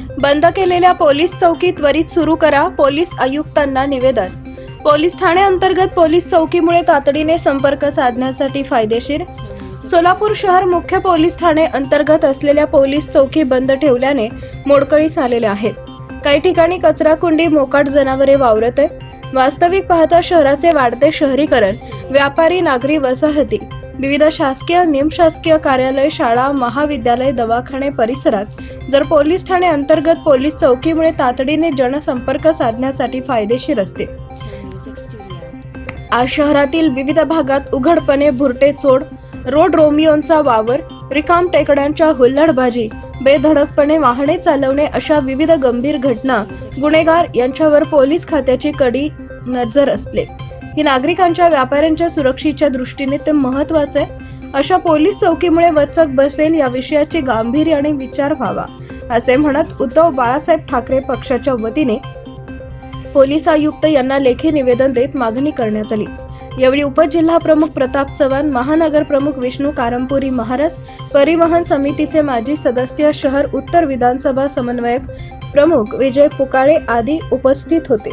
बंद केलेल्या पोलीस चौकी त्वरित सुरू करा पोलीस आयुक्तांना निवेदन. पोलीस ठाणे अंतर्गत पोलीस चौकीमुळे तातडीने संपर्क साधण्यासाठी फायदेशीर. सोलापूर शहर मुख्य पोलीस ठाणे अंतर्गत असलेल्या पोलीस चौकी बंद ठेवल्याने मोडकळीस आलेल्या आहेत. काही ठिकाणी कचराकुंडी मोकाट जनावरे वावरत आहे वास्तविक पाहता शहराचे वाढते शहरीकरण व्यापारी नागरी वसाहती विविध शासकीय निमशासकीय कार्यालय शाळा महाविद्यालय दवाखाने परिसरात जर पोलीस ठाणे अंतर्गत पोलीस चौकीमुळे तातडीने जनसंपर्क साधण्यासाठी फायदेशीर असते. आज शहरातील विविध भागात उघडपणे भुरटे चोड रोड रोमियोंचा वावर रिकाम टेकड्यांच्या हुल्लडबाजी बेधडकपणे वाहने चालवणे अशा विविध गंभीर घटना गुन्हेगार यांच्यावर पोलीस खात्याची कडी नजर असले. ही नागरिकांच्या व्यापाऱ्यांच्या सुरक्षेच्या दृष्टीने ते महत्त्वाचे आहे. अशा पोलीस चौकीमुळे वचक बसेल या विषयाची गांभीर्याने विचार व्हावा असे म्हणत उद्धव बाळासाहेब ठाकरे पक्षाच्या वतीने पोलीस आयुक्त यांना लेखी निवेदन देत मागणी करण्यात आली. यावेळी उपजिल्हा प्रमुख प्रताप चव्हाण महानगर प्रमुख विष्णू कारंपुरी महाराज परिवहन समितीचे माजी सदस्य शहर उत्तर विधानसभा समन्वयक प्रमुख विजय पुकाळे आदी उपस्थित होते.